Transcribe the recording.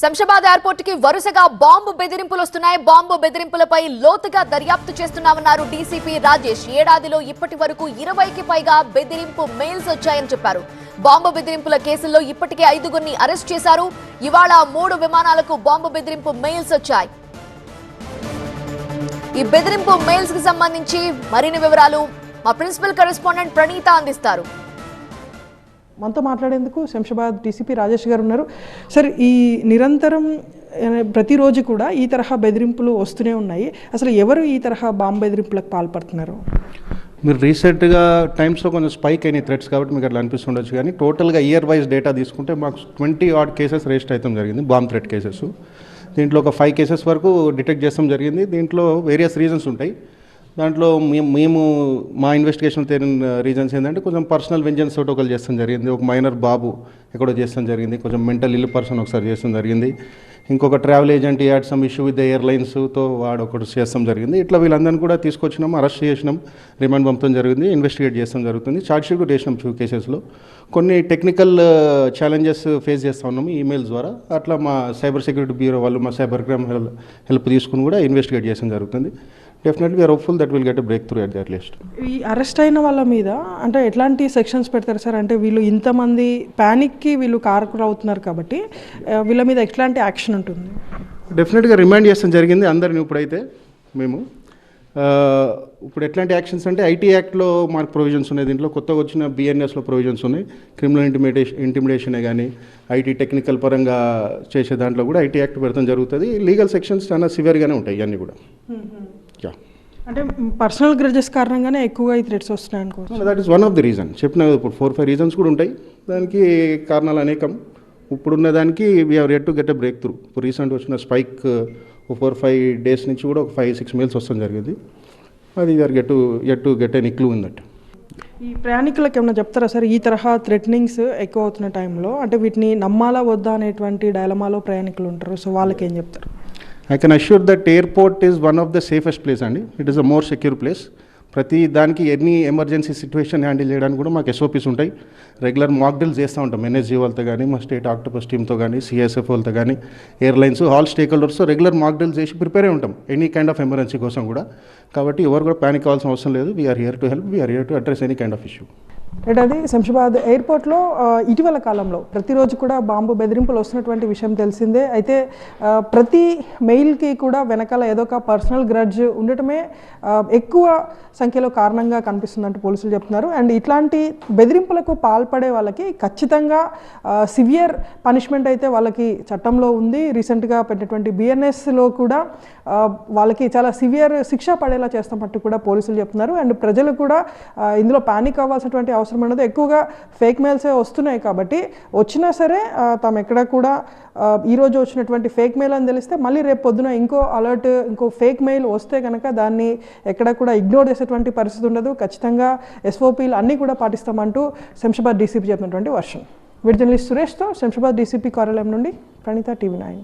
శంషాబాద్ ఎయిర్పోర్ట్కి వరుసగా బాంబు బెదిరింపులు వస్తున్నాయి. బాంబు బెదిరింపులపై లోతుగా దర్యాప్తు చేస్తున్నామన్నారు డీసీపీ రాజేష్. ఏడాదిలో ఇప్పటి వరకు ఇరవైకి పైగా బెదిరింపు మెయిల్స్ వచ్చాయని చెప్పారు. బాంబు బెదిరింపుల కేసుల్లో ఇప్పటికే ఐదుగురిని అరెస్ట్ చేశారు. ఇవాళ మూడు విమానాలకు బాంబు బెదిరింపు మెయిల్స్ వచ్చాయి. ఈ బెదిరింపు మెయిల్స్కి సంబంధించి మరిన్ని వివరాలు మా ప్రిన్సిపల్ కరెస్పాండెంట్ ప్రణీత అందిస్తారు. మనతో మాట్లాడేందుకు శంషాబాద్ డీసీపీ రాజేష్ గారు ఉన్నారు. సార్ ఈ నిరంతరం ప్రతిరోజు కూడా ఈ తరహా బెదిరింపులు వస్తూనే ఉన్నాయి. అసలు ఎవరు ఈ తరహా బాంబు బెదిరింపులకు పాల్పడుతున్నారు? మీరు రీసెంట్గా టైమ్స్లో కొంచెం స్పైక్ అయినాయి థ్రెడ్స్ కాబట్టి మీకు అట్లా అనిపిస్తుండొచ్చు కానీ టోటల్గా ఇయర్ వైజ్ డేటా తీసుకుంటే మాకు ట్వంటీ ఆడ్ కేసెస్ రిజిస్టర్ అవుతాం జరిగింది బాంబ్ థ్రెడ్ కేసెస్. దీంట్లో ఒక ఫైవ్ కేసెస్ వరకు డిటెక్ట్ చేస్తాం జరిగింది. దీంట్లో వేరియస్ రీజన్స్ ఉంటాయి. దాంట్లో మేము మేము మా ఇన్వెస్టిగేషన్ తేలిన రీజన్స్ ఏంటంటే కొంచెం పర్సనల్ వెంజన్స్ తోటి ఒకరు చేస్తాం జరిగింది. ఒక మైనర్ బాబు ఎక్కడో చేస్తాం జరిగింది. కొంచెం మెంటల్ ఇల్ పర్సన్ ఒకసారి చేస్తాం జరిగింది. ఇంకొక travel agent had some issue with the ఎయిర్లైన్స్తో వాడు ఒకటి చేస్తాం జరిగింది. ఇట్లా వీళ్ళందరినీ కూడా తీసుకొచ్చినాం అరెస్ట్ చేసినాం రిమాండ్ పంపడం జరిగింది ఇన్వెస్టిగేట్ చేస్తాం జరుగుతుంది. ఛార్జ్షీట్ కూడా చేసినాం ఫ్యూ కేసెస్లో కొన్ని టెక్నికల్ ఛాలెంజెస్ ఫేస్ చేస్తూ ఉన్నాము ఈమెయిల్స్ ద్వారా. అట్లా మా సైబర్ సెక్యూరిటీ బ్యూరో వాళ్ళు మా సైబర్ క్రైమ్ హెల్ప్ తీసుకుని కూడా ఇన్వెస్టిగేట్ చేయడం జరుగుతుంది. Definitely we're hopeful that will get a breakthrough at least ఈ అరెస్ట్ అయిన వాళ్ళ మీద అంటే ఎట్లాంటి సెక్షన్స్ పెడతారు సార్? అంటే వీళ్ళు ఇంతమంది ప్యానిక్కి వీళ్ళు కారకులు అవుతున్నారు కాబట్టి వీళ్ళ మీద ఎట్లాంటి యాక్షన్ ఉంటుంది? డెఫినెట్గా రిమైండ్ చేస్తాం జరిగింది అందరిని ఇప్పుడైతే మేము. ఇప్పుడు ఎట్లాంటి యాక్షన్స్ అంటే ఐటీ యాక్ట్లో మాకు ప్రొవిజన్స్ ఉన్నాయి దీంట్లో కొత్తగా వచ్చిన బిఎన్ఎస్లో ప్రొవిజన్స్ ఉన్నాయి. క్రిమినల్ ఇంటిమిడేషన్ ఇంటిమిడేషనే కానీ ఐటీ టెక్నికల్ పరంగా చేసే దాంట్లో కూడా ఐటీ యాక్ట్ పెడతాం జరుగుతుంది. లీగల్ సెక్షన్స్ చాలా సివియర్గానే ఉంటాయి ఇవన్నీ కూడా. అంటే పర్సనల్ గ్రజెస్ కారణంగానే ఎక్కువగా ఈ థ్రెట్స్ వస్తున్నాయి అనుకోవచ్చు. That is one of the reason చెప్పిన ఇప్పుడు ఫోర్ ఫైవ్ రీజన్స్ కూడా ఉంటాయి. దానికి కారణాలు అనేకం. ఇప్పుడున్న దానికి we have red to get a breakthrough ఇప్పుడు రీసెంట్ వచ్చిన స్పైక్ ఫోర్ ఫైవ్ డేస్ నుంచి కూడా ఒక ఫైవ్ సిక్స్ మెయిల్స్ వస్తాం జరిగింది. అది we're get to get to get an clue in that ఈ ప్రయాణికులకు ఏమైనా చెప్తారా సార్? ఈ తరహా థ్రెటనింగ్స్ ఎక్కువ అవుతున్న టైంలో అంటే వీటిని నమ్మాలా వద్దా అనేటువంటి డైలమాలో ప్రయాణికులు ఉంటారు. సో వాళ్ళకి ఏం చెప్తారు? I can assure that airport is one of the safest place అండి it is a more secure place ప్రతి దానికి ఎన్ని ఎమర్జెన్సీ సిచ్యువేషన్ హ్యాండిల్ చేయడానికి కూడా మాకు ఎస్ఓపీస్ ఉంటాయి. రెగ్యులర్ మాక్ డ్రిల్స్ చేస్తూ ఉంటాం. ఎన్ఎస్జీ వాళ్ళతో కానీ మా స్టేట్ ఆక్టోపస్ టీమ్తో కానీ సిఎస్ఎఫ్ వాళ్ళతో కానీ airlines all stakeholders regular mock చేసి ప్రిపేర్ అయి ఉంటాం. ఎనీ కైండ్ ఆఫ్ ఎమర్జెన్సీ కోసం కూడా. కాబట్టి ఎవరు కూడా ప్యానిక్ అవ్వాల్సిన అవసరం లేదు. We're here to help we're here to address any kind of issue right అది శంషాబాద్ ఎయిర్పోర్ట్లో ఇటీవల కాలంలో ప్రతిరోజు కూడా బాంబు బెదిరింపులు వస్తున్నటువంటి విషయం తెలిసిందే. అయితే ప్రతి మెయిల్కి కూడా వెనకాల ఏదో ఒక పర్సనల్ గ్రడ్జ్ ఉండటమే ఎక్కువ సంఖ్యలో కారణంగా కనిపిస్తుందంటూ పోలీసులు చెప్తున్నారు. అండ్ ఇట్లాంటి బెదిరింపులకు పాల్పడే వాళ్ళకి ఖచ్చితంగా సివియర్ పనిష్మెంట్ అయితే వాళ్ళకి చట్టంలో ఉంది. రీసెంట్గా పెట్టినటువంటి బిఎన్ఎస్లో కూడా వాళ్ళకి చాలా సివియర్ శిక్ష పడేలా చేస్తామంటూ కూడా పోలీసులు చెప్తున్నారు. అండ్ ప్రజలు కూడా ఇందులో పానిక్ అవ్వాల్సినటువంటి అవసరం ఉండదు ఎక్కువగా ఫేక్ మెయిల్సే వస్తున్నాయి కాబట్టి వచ్చినా సరే తాము ఎక్కడ కూడా ఈరోజు వచ్చినటువంటి ఫేక్ మెయిల్ అని తెలిస్తే మళ్ళీ రేపు పొద్దున ఇంకో అలర్ట్ ఇంకో ఫేక్ మెయిల్ వస్తే కనుక దాన్ని ఎక్కడ కూడా ఇగ్నోర్ చేసేటువంటి పరిస్థితి ఉండదు. ఖచ్చితంగా ఎస్ఓపీలు అన్నీ కూడా పాటిస్తామంటూ శంషాబాద్ డీసీపీ చెప్పినటువంటి వర్షన్. వీడి జర్నలిస్ట్ సురేష్తో శంషాబాద్ డీసీపీ కార్యాలయం నుండి ప్రణీత టీవీ నైన్.